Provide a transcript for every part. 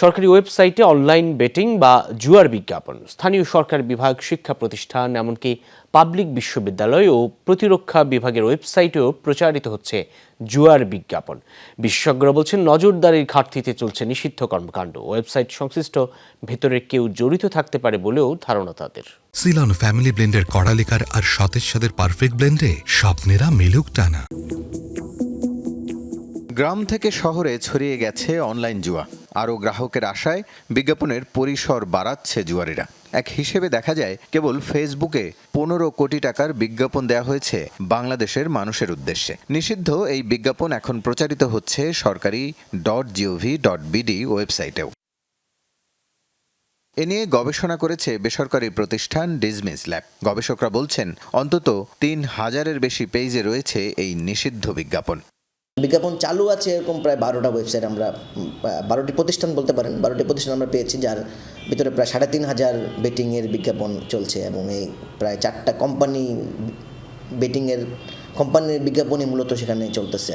সরকারি ওয়েবসাইটে online betting বা জুয়ার বিজ্ঞাপন। স্থানীয় সরকার বিভাগ শিক্ষা প্রতিষ্ঠান এমনকি পাবলিক বিশ্ববিদ্যালয় ও প্রতিরক্ষা বিভাগের ওয়েবসাইটেও প্রচারিত হচ্ছে জুয়ার বিজ্ঞাপন। বিশেষজ্ঞরা বলছেন নজরদারির ঘাটতিতে চলছে নিষিদ্ধ কর্মকাণ্ড। ওয়েবসাইট সংশ্লিষ্ট ভেতরের কেউ জড়িত থাকতে পারে বলেও ধারণা তাদের। সিলন ফ্যামিলি ব্লেন্ডের কড়ালিকার আর সতেজ সাদের পারফেক্ট ব্লেন্ডে স্বপ্নেরা মেলুক টানা। গ্রাম থেকে শহরে ছড়িয়ে গেছে অনলাইন জুয়া। আরও গ্রাহকের আশায় বিজ্ঞাপনের পরিসর বাড়াচ্ছে জুয়ারিরা। এক হিসেবে দেখা যায়, কেবল ফেসবুকে পনেরো কোটি টাকার বিজ্ঞাপন দেওয়া হয়েছে বাংলাদেশের মানুষের উদ্দেশ্যে। নিষিদ্ধ এই বিজ্ঞাপন এখন প্রচারিত হচ্ছে সরকারি dot G O V dot BD ওয়েবসাইটেও। এ নিয়ে গবেষণা করেছে বেসরকারি প্রতিষ্ঠান ডিজমিস ল্যাব। গবেষকরা বলছেন, অন্তত তিন হাজারের বেশি পেজে রয়েছে এই নিষিদ্ধ বিজ্ঞাপন। বিজ্ঞাপন চালু আছে এরকম প্রায় বারোটা ওয়েবসাইট আমরা বারোটি প্রতিষ্ঠান বলতে পারেন বারোটি প্রতিষ্ঠান আমরা পেয়েছি যার ভিতরে প্রায় সাড়ে তিন হাজার বেটিংয়ের বিজ্ঞাপন চলছে এবং এই প্রায় চারটা কোম্পানি বেটিংয়ের কোম্পানির বিজ্ঞাপনই মূলত সেখানে চলতেছে।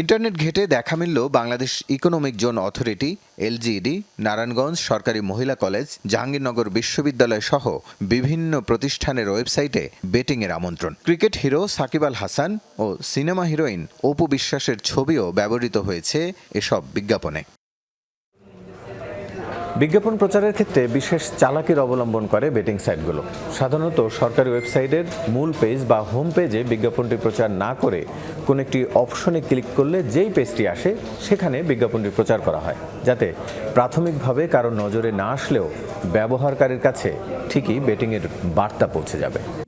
ইন্টারনেট ঘেটে দেখা মিলল Bangladesh economic zone authority LGD Narayanganj সরকারি মহিলা কলেজ, জাহাঙ্গীরনগর বিশ্ববিদ্যালয় সহ বিভিন্ন প্রতিষ্ঠানের ওয়েবসাইটে বেটিংয়ের আমন্ত্রণ। ক্রিকেট হিরো সাকিব আল হাসান ও সিনেমা হিরোইন অপু বিশ্বাসের ছবিও ব্যবহৃত হয়েছে এসব বিজ্ঞাপনে। বিজ্ঞাপন প্রচারের ক্ষেত্রে বিশেষ চালাকির অবলম্বন করে বেটিং সাইটগুলো সাধারণত সরকারি ওয়েবসাইটের মূল পেজ বা হোম পেজে বিজ্ঞাপনটি প্রচার না করে কোনো একটি অপশনে ক্লিক করলে যেই পেজটি আসে, সেখানে বিজ্ঞাপনটি প্রচার করা হয়। যাতে প্রাথমিকভাবে কারও নজরে না আসলেও ব্যবহারকারীর কাছে ঠিকই বেটিংয়ের বার্তা পৌঁছে যাবে।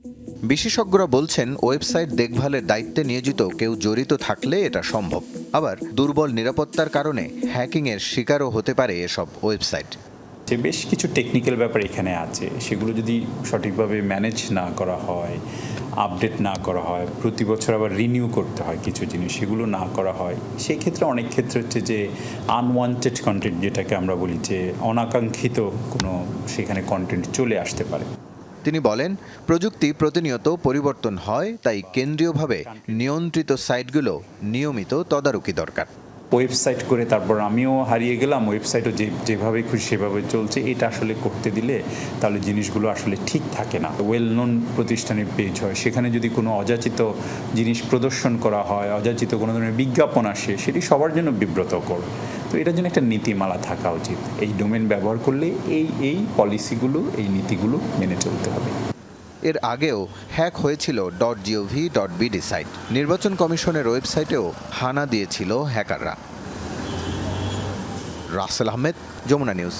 বিশেষজ্ঞরা বলছেন, ওয়েবসাইট দেখভালের দায়িত্বে নিয়োজিত কেউ জড়িত থাকলে এটা সম্ভব। আবার দুর্বল নিরাপত্তার কারণে হ্যাকিংয়ের শিকারও হতে পারে এসব ওয়েবসাইট। যে বেশ কিছু টেকনিক্যাল ব্যাপার এখানে আছে, সেগুলো যদি সঠিকভাবে ম্যানেজ না করা হয় আপডেট না করা হয়, প্রতি বছর আবার রিনিউ করতে হয় কিছু জিনিস, সেগুলো না করা হয় সেই ক্ষেত্রে অনেক ক্ষেত্রে হচ্ছে যে আনওয়ান্টেড কন্টেন্ট যেটাকে আমরা বলি যে অনাকাঙ্ক্ষিত কোনো সেখানে কন্টেন্ট চলে আসতে পারে। তিনি বলেন প্রযুক্তি প্রতিনিয়ত পরিবর্তন হয় তাই কেন্দ্রীয়ভাবে নিয়ন্ত্রিত সাইটগুলো নিয়মিত তদারকি দরকার। ওয়েবসাইট করে তারপর আমিও হারিয়ে গেলাম। ওয়েবসাইটও যে, যেভাবে খুশি সেভাবে চলছে। এটা আসলে করতে দিলে তাহলে জিনিসগুলো আসলে ঠিক থাকে না। ওয়েল নোন প্রতিষ্ঠানের পেজ হয়। সেখানে যদি কোনো অযাচিত জিনিস প্রদর্শন করা হয়, অযাচিত কোনো ধরনের বিজ্ঞাপন আসে, সেটি সবার জন্য বিব্রতকর। তো এটার জন্য একটা নীতিমালা থাকা উচিত। এই ডোমেন ব্যবহার করলে এই এই পলিসিগুলো এই নীতিগুলো মেনে চলতে হবে। এর আগেও হ্যাক হয়েছিল. Dot G O V dot BD site নির্বাচন কমিশনের ওয়েবসাইটেও হানা দিয়েছিল হ্যাকাররা। রাসেল আহমেদ, যমুনা নিউজ।